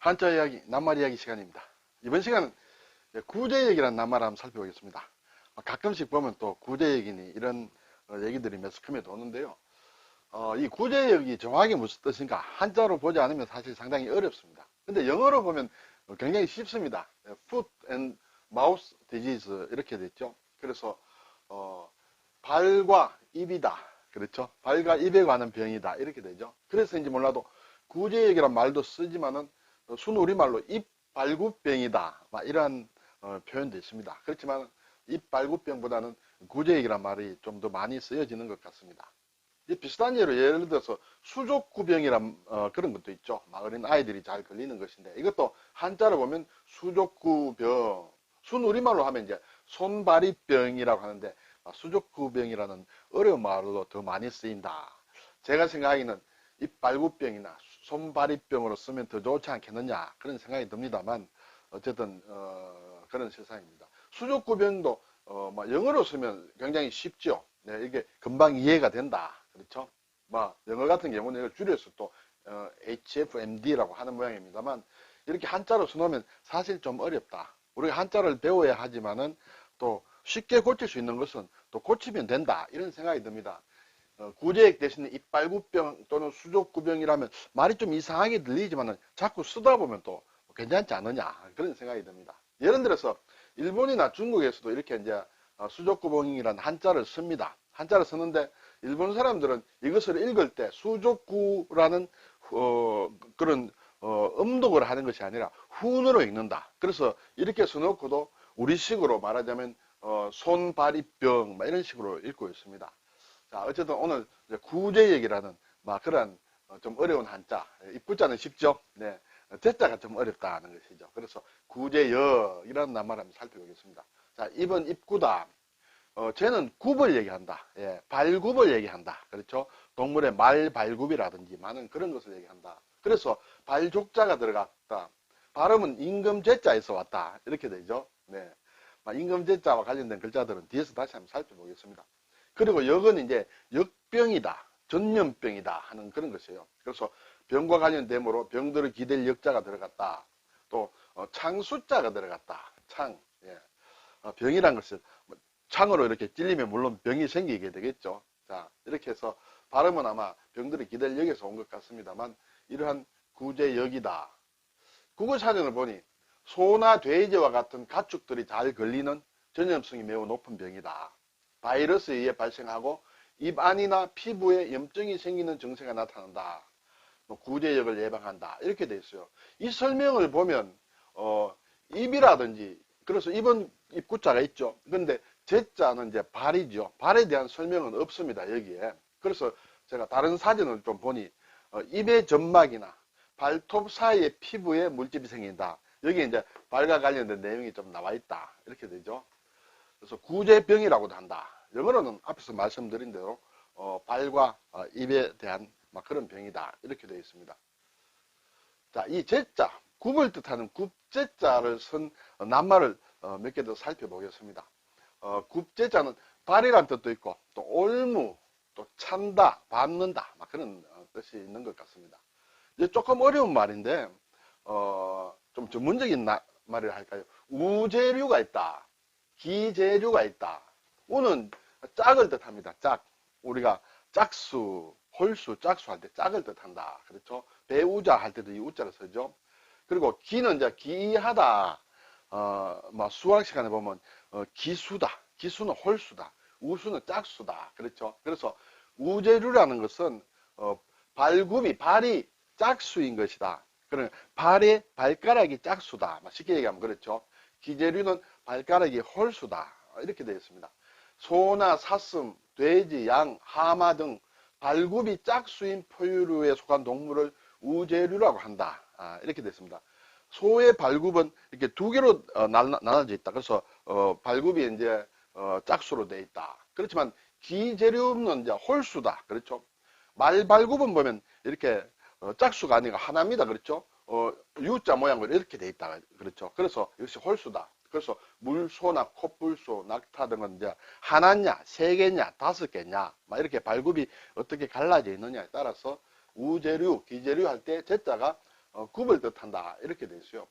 한자 이야기, 낱말 이야기 시간입니다. 이번 시간은 구제 얘기라는 낱말을 한번 살펴보겠습니다. 가끔씩 보면 또 구제 얘기니 이런 어, 얘기들이 매스컴에 도는데요. 어, 이 구제 얘기 정확히 무슨 뜻인가 한자로 보지 않으면 사실 상당히 어렵습니다. 근데 영어로 보면 굉장히 쉽습니다. foot and mouth disease 이렇게 됐죠. 그래서 어, 발과 입이다. 그렇죠. 발과 입에 관한 병이다. 이렇게 되죠. 그래서 인지 몰라도 구제액이란 말도 쓰지만은 순우리말로 입발굽병이다. 막 이러한 어, 표현도 있습니다. 그렇지만 입발굽병보다는 구제액이란 말이 좀 더 많이 쓰여지는 것 같습니다. 비슷한 예로 예를 들어서 수족구병이란 어, 그런 것도 있죠. 막 어린 아이들이 잘 걸리는 것인데 이것도 한자로 보면 수족구병 순우리말로 하면 이제 손바리병이라고 하는데 아, 수족구병이라는 어려운 말로 더 많이 쓰인다. 제가 생각하기는 입발구병이나 손바리병으로 쓰면 더 좋지 않겠느냐 그런 생각이 듭니다만 어쨌든 어, 그런 세상입니다. 수족구병도 어, 뭐 영어로 쓰면 굉장히 쉽죠. 네, 이게 금방 이해가 된다. 그렇죠? 뭐 영어 같은 경우는 이걸 줄여서 또 어, HFMD라고 하는 모양입니다만 이렇게 한자로 써놓으면 사실 좀 어렵다. 우리가 한자를 배워야 하지만은 또 쉽게 고칠 수 있는 것은 또 고치면 된다. 이런 생각이 듭니다. 어, 구제액 대신에 이빨구병 또는 수족구병이라면 말이 좀 이상하게 들리지만 자꾸 쓰다 보면 또 괜찮지 않느냐 그런 생각이 듭니다. 예를 들어서 일본이나 중국에서도 이렇게 이제 어, 수족구병이라는 한자를 씁니다. 한자를 쓰는데 일본 사람들은 이것을 읽을 때 수족구라는 어, 그런 어, 음독을 하는 것이 아니라 훈으로 읽는다. 그래서 이렇게 써놓고도 우리식으로 말하자면 어, 손 발이 병 이런 식으로 읽고 있습니다. 자, 어쨌든 오늘 구제 얘기라는 막 그런 어, 좀 어려운 한자, 입구자는 쉽죠? 네. 제자가 좀 어렵다는 것이죠. 그래서 구제여 이라는 낱말을 한번 살펴보겠습니다. 자, 이번 입구다. 어, 쟤는 굽을 얘기한다. 예, 발굽을 얘기한다. 그렇죠? 동물의 말 발굽이라든지 많은 그런 것을 얘기한다. 그래서 발족자가 들어갔다. 발음은 임금제자에서 왔다. 이렇게 되죠. 네. 임금제자와 관련된 글자들은 뒤에서 다시 한번 살펴보겠습니다. 그리고 역은 이제 역병이다. 전염병이다 하는 그런 것이에요. 그래서 병과 관련되므로 병들을 기댈 역자가 들어갔다. 또 어, 창수자가 들어갔다. 창. 예. 어, 병이란 것은 뭐 창으로 이렇게 찔리면 물론 병이 생기게 되겠죠. 자 이렇게 해서 발음은 아마 병들을 기댈 역에서 온 것 같습니다만 이러한 구제역이다. 국어 사전을 보니 소나 돼지와 같은 가축들이 잘 걸리는 전염성이 매우 높은 병이다. 바이러스에 의해 발생하고 입 안이나 피부에 염증이 생기는 증세가 나타난다. 뭐 구제역을 예방한다. 이렇게 돼 있어요. 이 설명을 보면 어, 입이라든지 그래서 입은 입구자가 있죠. 근데 제자는 이제 발이죠. 발에 대한 설명은 없습니다. 여기에. 그래서 제가 다른 사진을 좀 보니 어, 입의 점막이나 발톱 사이에 피부에 물집이 생긴다. 여기 이제 발과 관련된 내용이 좀 나와 있다. 이렇게 되죠. 그래서 구제병이라고도 한다. 영어로는 앞에서 말씀드린 대로 어, 발과 어, 입에 대한 막 그런 병이다. 이렇게 되어 있습니다. 자, 이 제자, 굽을 뜻하는 굽제자를 쓴 낱말을 어, 몇 개 더 살펴보겠습니다. 어, 굽제자는 발이란 뜻도 있고 또 올무, 또 찬다, 밟는다 막 그런 어, 뜻이 있는 것 같습니다. 이제 조금 어려운 말인데 어, 좀 전문적인 나, 말을 할까요? 우재류가 있다. 기재류가 있다. 우는 짝을 뜻합니다. 짝. 우리가 짝수, 홀수, 짝수 할 때 짝을 뜻한다. 그렇죠? 배우자 할 때도 이 우자를 쓰죠. 그리고 기는 이제 기하다. 어, 뭐 수학 시간에 보면 어, 기수다. 기수는 홀수다. 우수는 짝수다. 그렇죠? 그래서 우재류라는 것은 어, 발굽이 발이 짝수인 것이다. 그러면 발의 발가락이 짝수다. 쉽게 얘기하면 그렇죠. 기재류는 발가락이 홀수다. 이렇게 되어 있습니다. 소나 사슴, 돼지, 양, 하마 등 발굽이 짝수인 포유류에 속한 동물을 우재류라고 한다. 아, 이렇게 됐습니다. 소의 발굽은 이렇게 두 개로 어, 나눠져 있다. 그래서 어, 발굽이 이제 어, 짝수로 되어 있다. 그렇지만 기재류는 이제 홀수다. 그렇죠? 말 발굽은 보면 이렇게 어, 짝수가 아니라 하나입니다. 그렇죠? 어, U자 모양으로 이렇게 돼 있다. 그렇죠? 그래서 이것이 홀수다. 그래서 물소나 콧불소, 낙타 등은 이제 하나냐, 세 개냐, 다섯 개냐, 막 이렇게 발굽이 어떻게 갈라져 있느냐에 따라서 우재류, 기재류 할 때 제자가 어, 굽을 뜻한다. 이렇게 돼 있어요.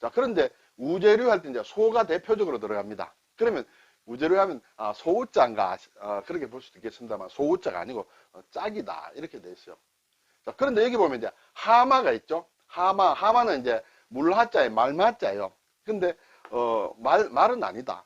자, 그런데 우재류 할 때 이제 소가 대표적으로 들어갑니다. 그러면 우재류 하면 아, 소우자인가 어, 그렇게 볼 수도 있겠습니다만 소우자가 아니고 어, 짝이다 이렇게 돼 있어요. 자, 그런데 여기 보면 이제 하마가 있죠. 하마, 하마는 이제 물하자에 말마자예요. 근데 어, 말 말은 아니다.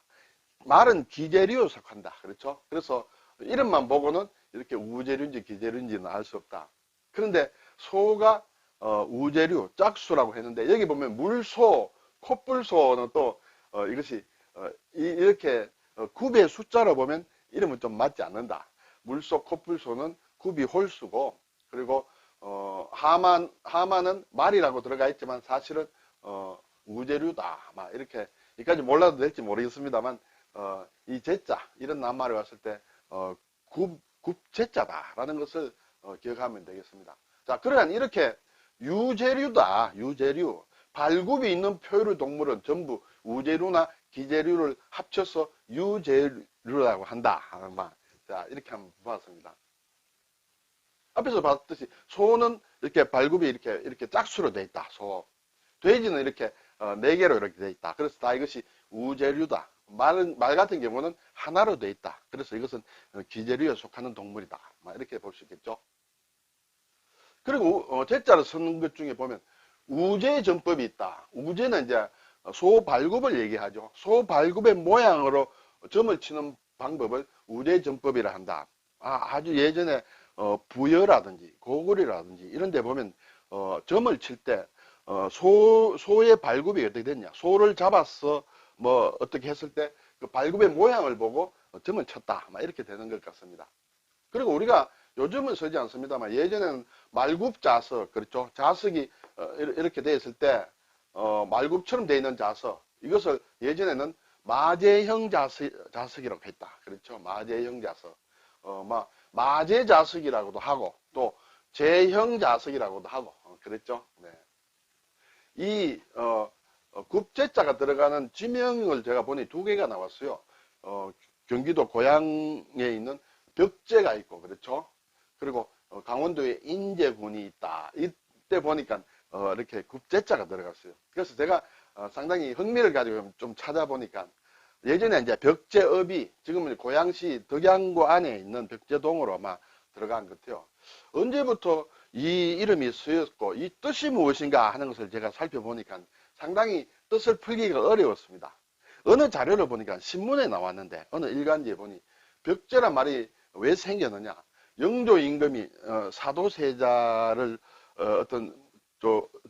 말은 기재류에 속한다. 그렇죠? 그래서 이름만 보고는 이렇게 우재류인지 기재류인지는 알 수 없다. 그런데 소가 어, 우재류, 짝수라고 했는데 여기 보면 물소, 콧불소는 또 어, 이것이 어, 이, 렇게 굽의 숫자로 보면 이름은 좀 맞지 않는다. 물소, 콧불소는 굽이 홀수고 그리고 어, 하만 하만은 말이라고 들어가 있지만 사실은 어, 우재류다. 막 이렇게 여기까지 몰라도 될지 모르겠습니다만 어, 이 제자 이런 낱말이 왔을 때 어, 굽, 굽제자다라는 것을 어, 기억하면 되겠습니다. 자, 그러면 이렇게 유재류다, 유재류. 발굽이 있는 표류 동물은 전부 우재류나 기재류를 합쳐서 유재류라고 한다. 자, 이렇게 한번 봤습니다. 앞에서 봤듯이 소는 이렇게 발굽이 이렇게 이렇게 짝수로 돼 있다. 소. 돼지는 이렇게 어, 네 개로 이렇게 돼 있다. 그래서 다 이것이 우재류다. 말은 말 같은 경우는 하나로 돼 있다. 그래서 이것은 어, 기재류에 속하는 동물이다. 막 이렇게 볼 수 있겠죠. 그리고 어, 제자를 쓰는 것 중에 보면 우제 전법이 있다. 우제는 이제 소 발굽을 얘기하죠. 소 발굽의 모양으로 점을 치는 방법을 우제 전법이라 한다. 아, 아주 예전에 어, 부여라든지 고구려라든지 이런 데 보면 어, 점을 칠때 어, 소, 소의 발굽이 어떻게 됐냐. 소를 잡아서 뭐 어떻게 했을 때 그 발굽의 모양을 보고 점을 쳤다. 막 이렇게 되는 것 같습니다. 그리고 우리가 요즘은 쓰지 않습니다만 예전에는 말굽 자석 그렇죠 자석이 어, 이렇게 되어 있을 때 어, 말굽처럼 되어 있는 자석 이것을 예전에는 마제형 자석, 자석이라고 했다 그렇죠 마제형 자석 어, 마, 마제 자석이라고도 하고 또 제형 자석이라고도 하고 어, 그랬죠 네. 이 어, 어, 굽제자가 들어가는 지명을 제가 보니 두 개가 나왔어요 어, 경기도 고향에 있는 벽제가 있고 그렇죠 그리고 어, 강원도에 인제군이 있다. 이때 보니까 어, 이렇게 굽제자가 들어갔어요. 그래서 제가 어, 상당히 흥미를 가지고 좀 찾아보니까 예전에 이제 벽제읍이 지금은 고양시 덕양구 안에 있는 벽제동으로 막 들어간 것 같아요. 언제부터 이 이름이 쓰였고 이 뜻이 무엇인가 하는 것을 제가 살펴보니까 상당히 뜻을 풀기가 어려웠습니다. 어느 자료를 보니까 신문에 나왔는데 어느 일간지에 보니 벽제란 말이 왜 생겼느냐 영조 임금이 어, 사도세자를 어, 떤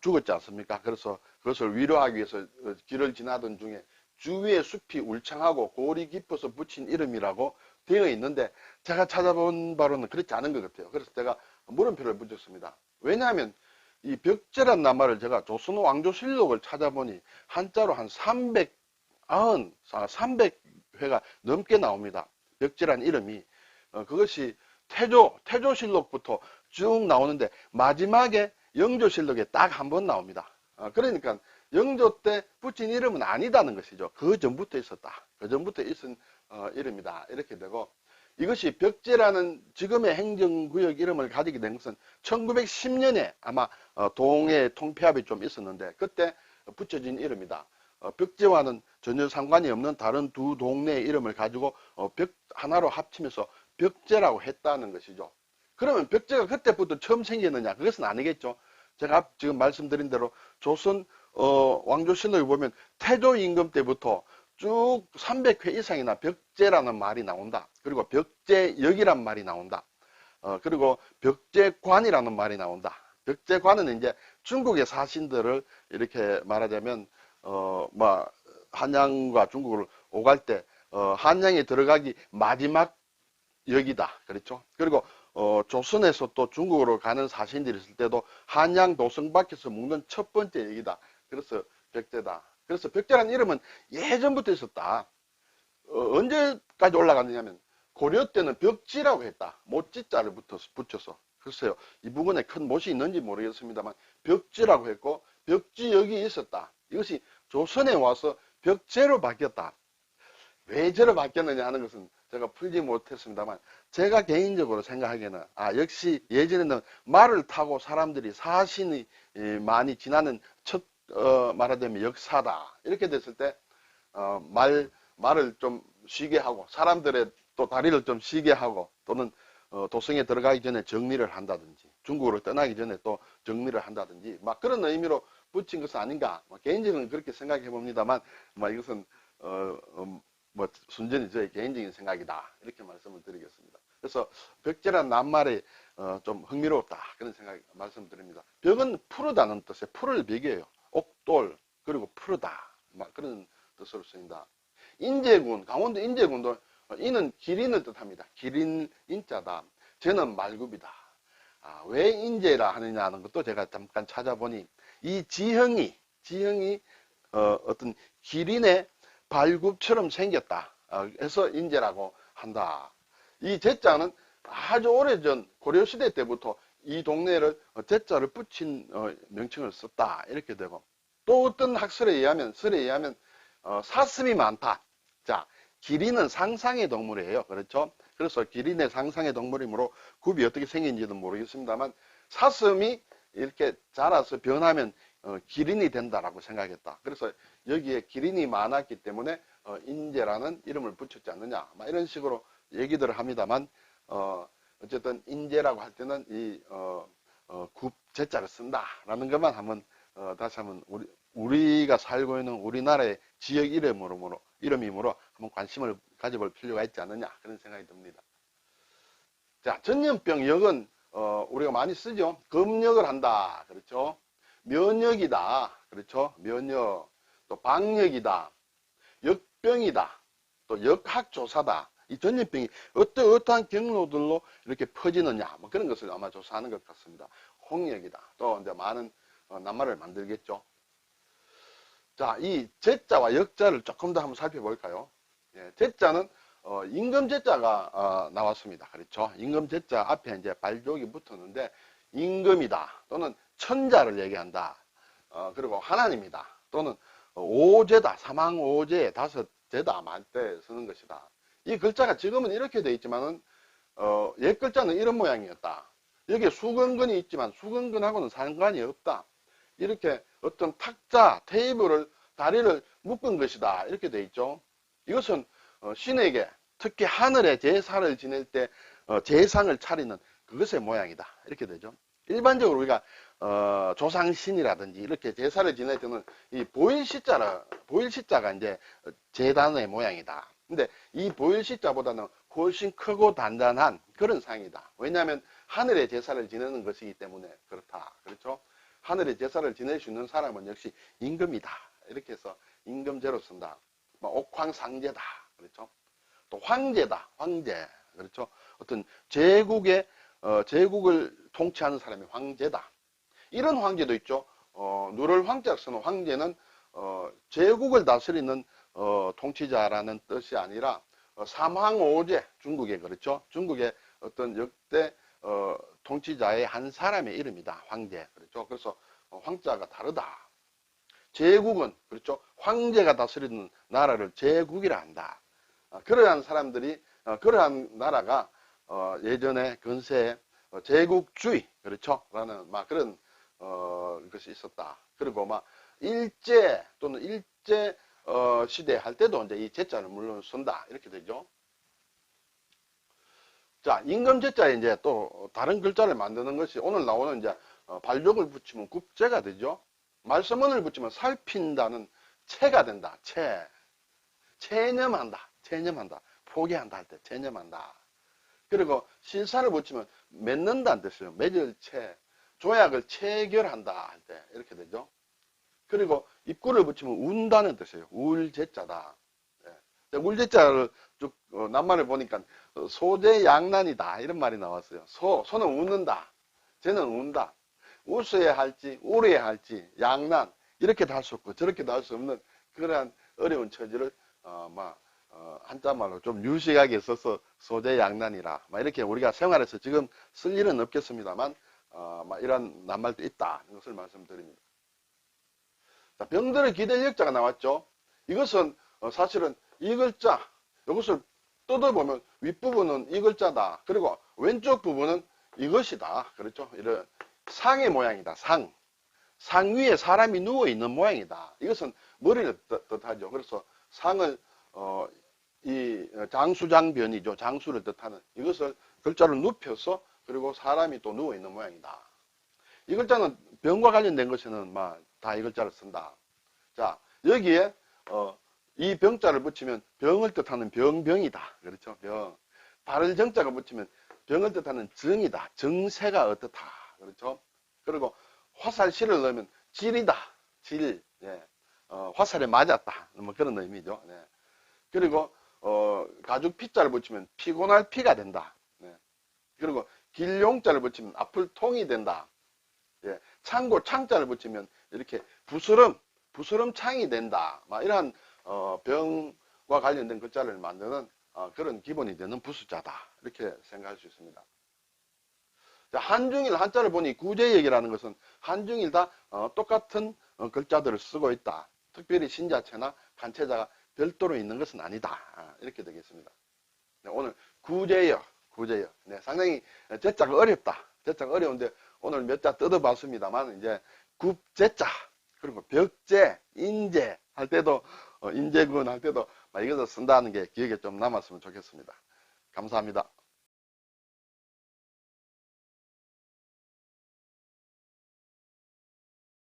죽었지 않습니까? 그래서 그것을 위로하기 위해서 어, 길을 지나던 중에 주위의 숲이 울창하고 골이 깊어서 붙인 이름이라고 되어 있는데 제가 찾아본 바로는 그렇지 않은 것 같아요. 그래서 제가 물음표를 붙였습니다. 왜냐하면 이 벽제란 낱말을 제가 조선 왕조실록을 찾아보니 한자로 한 300, 90, 300회가 넘게 나옵니다. 벽제란 이름이 그것이 태조, 태조실록부터 쭉 나오는데 마지막에 영조실록에 딱 한 번 나옵니다. 어, 그러니까 영조 때 붙인 이름은 아니다는 것이죠. 그 전부터 있었다. 그 전부터 있은 어, 이름이다. 이렇게 되고 이것이 벽제라는 지금의 행정구역 이름을 가지게 된 것은 1910년에 아마 어, 동해 통폐합이 좀 있었는데 그때 붙여진 이름이다. 벽제와는 전혀 상관이 없는 다른 두 동네의 이름을 가지고 벽 하나로 합치면서 벽제라고 했다는 것이죠. 그러면 벽제가 그때부터 처음 생겼느냐? 그것은 아니겠죠. 제가 지금 말씀드린 대로 조선 어, 왕조신록에 보면 태조 임금 때부터 쭉 300회 이상이나 벽제라는 말이 나온다. 그리고 벽제역이란 말이 나온다. 어, 그리고 벽제관이라는 말이 나온다. 벽제관은 이제 중국의 사신들을 이렇게 말하자면 어, 뭐 한양과 중국을 오갈 때 어, 한양에 들어가기 마지막 여기다. 그렇죠? 그리고 어, 조선에서 또 중국으로 가는 사신들이 있을 때도 한양 도성 밖에서 묵는 첫 번째 여기다. 그래서 벽제다. 그래서 벽제라는 이름은 예전부터 있었다. 어, 언제까지 올라갔느냐면 고려 때는 벽지라고 했다. 못지자를 붙여서. 글쎄요. 이 부분에 큰 못이 있는지 모르겠습니다만 벽지라고 했고 벽지 여기 있었다. 이것이 조선에 와서 벽제로 바뀌었다. 왜 저로 바뀌었느냐 하는 것은 제가 풀지 못했습니다만 제가 개인적으로 생각하기에는 아 역시 예전에는 말을 타고 사람들이 사신이 이, 많이 지나는 첫 어, 말하자면 역사다 이렇게 됐을 때 어, 말 말을 좀 쉬게 하고 사람들의 또 다리를 좀 쉬게 하고 또는 어, 도성에 들어가기 전에 정리를 한다든지 중국으로 떠나기 전에 또 정리를 한다든지 막 그런 의미로 붙인 것은 아닌가 뭐 개인적으로 그렇게 생각해 봅니다만 뭐 이것은 어, 음, 뭐 순전히 저의 개인적인 생각이다 이렇게 말씀을 드리겠습니다. 그래서 벽제란 낱말이 어, 좀 흥미롭다 그런 생각 말씀드립니다. 벽은 푸르다는 뜻의 풀을 벽이에요. 옥돌 그리고 푸르다 막 그런 뜻으로 쓰인다. 인제군 강원도 인제군도 이는 기린을 뜻합니다. 기린 인자다. 저는 말굽이다. 아, 왜 인제라 하느냐는 것도 제가 잠깐 찾아보니 이 지형이 지형이 어, 어떤 기린의 발굽처럼 생겼다. 어, 해서 인제라고 한다. 이 제자는 아주 오래전 고려시대 때부터 이 동네를 어, 제자를 붙인 어, 명칭을 썼다. 이렇게 되고 또 어떤 학설에 의하면 설에 의하면 어, 사슴이 많다. 자, 기린은 상상의 동물이에요. 그렇죠? 그래서 기린의 상상의 동물이므로 굽이 어떻게 생긴지도 모르겠습니다만 사슴이 이렇게 자라서 변하면 어, 기린이 된다라고 생각했다. 그래서 여기에 기린이 많았기 때문에 어, 인제라는 이름을 붙였지 않느냐. 막 이런 식으로 얘기들을 합니다만 어, 어쨌든 인제라고 할 때는 이 어, 어, 굽 제자를 쓴다라는 것만 한번 어, 다시 한번 우리 우리가 살고 있는 우리나라의 지역 이름으로 이름이므로 한번 관심을 가져볼 필요가 있지 않느냐 그런 생각이 듭니다. 자 전염병 역은 어, 우리가 많이 쓰죠. 검역을 한다 그렇죠. 면역이다 그렇죠. 면역 또 방역이다 역병이다 또 역학조사다 이 전염병이 어떠 어떠한 경로들로 이렇게 퍼지느냐 뭐 그런 것을 아마 조사하는 것 같습니다. 홍역이다 또 이제 많은 어, 낱말을 만들겠죠. 자, 이 제자와 역자를 조금 더 한번 살펴볼까요? 예, 제자는 어, 임금 제자가 어, 나왔습니다. 그렇죠? 임금 제자 앞에 이제 발족이 붙었는데 임금이다 또는 천자를 얘기한다. 어, 그리고 하나님이다 또는 오제다 사망 오제 다섯 제다 말때 쓰는 것이다. 이 글자가 지금은 이렇게 돼 있지만은 어, 옛 글자는 이런 모양이었다. 여기에 수건근이 있지만 수건근하고는 상관이 없다. 이렇게 어떤 탁자, 테이블을, 다리를 묶은 것이다. 이렇게 돼 있죠. 이것은 어, 신에게 특히 하늘에 제사를 지낼 때 어, 제상을 차리는 그것의 모양이다. 이렇게 되죠. 일반적으로 우리가 어, 조상신이라든지 이렇게 제사를 지낼 때는 이 보일시자라 보일시자가 이제 제단의 모양이다. 근데 이 보일시자보다는 훨씬 크고 단단한 그런 상이다. 왜냐하면 하늘에 제사를 지내는 것이기 때문에 그렇다. 그렇죠? 하늘의 제사를 지낼 수 있는 사람은 역시 임금이다. 이렇게 해서 임금제로 쓴다. 뭐 옥황상제다. 그렇죠? 또 황제다. 황제. 그렇죠? 어떤 제국의 어, 제국을 통치하는 사람이 황제다. 이런 황제도 있죠. 어, 누를 황자를 쓰는 황제는 어, 제국을 다스리는 어, 통치자라는 뜻이 아니라 어, 삼황오제 중국에 그렇죠. 중국의 어떤 역대 어, 통치자의 한 사람의 이름이다. 황제. 그렇죠. 그래서 어, 황자가 다르다. 제국은 그렇죠. 황제가 다스리는 나라를 제국이라 한다. 어, 그러한 사람들이 어, 그러한 나라가 어, 예전에 근세에 어, 제국주의 그렇죠. 라는 막 그런 어, 것이 있었다. 그리고 막 일제 또는 일제 어, 시대 할 때도 이제 이 제자를 물론 쓴다. 이렇게 되죠. 자, 임금 제자에 이제 또 다른 글자를 만드는 것이 오늘 나오는 이제 어, 발족을 붙이면 굽제가 되죠. 말씀문을 붙이면 살핀다는 체가 된다. 체. 체념한다. 체념한다. 포기한다 할 때 체념한다. 그리고 실사를 붙이면 맺는다는 뜻이에요. 맺을 체. 조약을 체결한다 할 때 이렇게 되죠. 그리고 입구를 붙이면 운다는 뜻이에요. 울제자다. 예. 울제자를 쭉 어, 낱말을 보니까 소재 양난이다 이런 말이 나왔어요. 소 소는 웃는다. 쟤는 운다. 웃어야 할지 울어야 할지 양난 이렇게도 할 수 없고 저렇게도 할 수 없는 그러한 어려운 처지를 어, 막 어, 한자말로 좀 유식하게 써서 소재 양난이라 막 이렇게 우리가 생활에서 지금 쓸 일은 없겠습니다만 어, 막 이런 낱말도 있다 이런 것을 말씀드립니다. 자, 병들의 기대 역자가 나왔죠. 이것은 어, 사실은 이 글자 이것을 뜯어보면 윗부분은 이 글자다. 그리고 왼쪽 부분은 이것이다. 그렇죠? 이런 상의 모양이다. 상. 상 위에 사람이 누워 있는 모양이다. 이것은 머리를 뜻- 뜻하죠. 그래서 상을 어, 이 장수장변이죠. 장수를 뜻하는 이것을 글자를 눕혀서 그리고 사람이 또 누워 있는 모양이다. 이 글자는 병과 관련된 것에는 막 다 이 글자를 쓴다. 자 여기에 어, 이 병자를 붙이면 병을 뜻하는 병병이다. 그렇죠? 병. 발을 정자가 붙이면 병을 뜻하는 정이다. 정세가 어떻다. 그렇죠? 그리고 화살실을 넣으면 질이다. 질. 예. 어, 화살에 맞았다. 뭐 그런 의미죠. 네. 그리고 어, 가죽 피자를 붙이면 피곤할 피가 된다. 네. 그리고 길용자를 붙이면 아플 통이 된다. 예. 창고 창자를 붙이면 이렇게 부스럼 부스럼 창이 된다. 막 이러한 어, 병과 관련된 글자를 만드는 어, 그런 기본이 되는 부수자다. 이렇게 생각할 수 있습니다. 자, 한중일 한자를 보니 구제역이라는 것은 한중일 다 어, 똑같은 어, 글자들을 쓰고 있다. 특별히 신자체나 간체자가 별도로 있는 것은 아니다. 아, 이렇게 되겠습니다. 네, 오늘 구제역, 구제역. 네, 상당히 제자가 어렵다. 제자가 어려운데 오늘 몇 자 뜯어봤습니다만 이제 굽제자 그리고 벽제, 인제 할 때도 어, 인제군 할 때도 막 이것을 쓴다는 게 기억에 좀 남았으면 좋겠습니다. 감사합니다.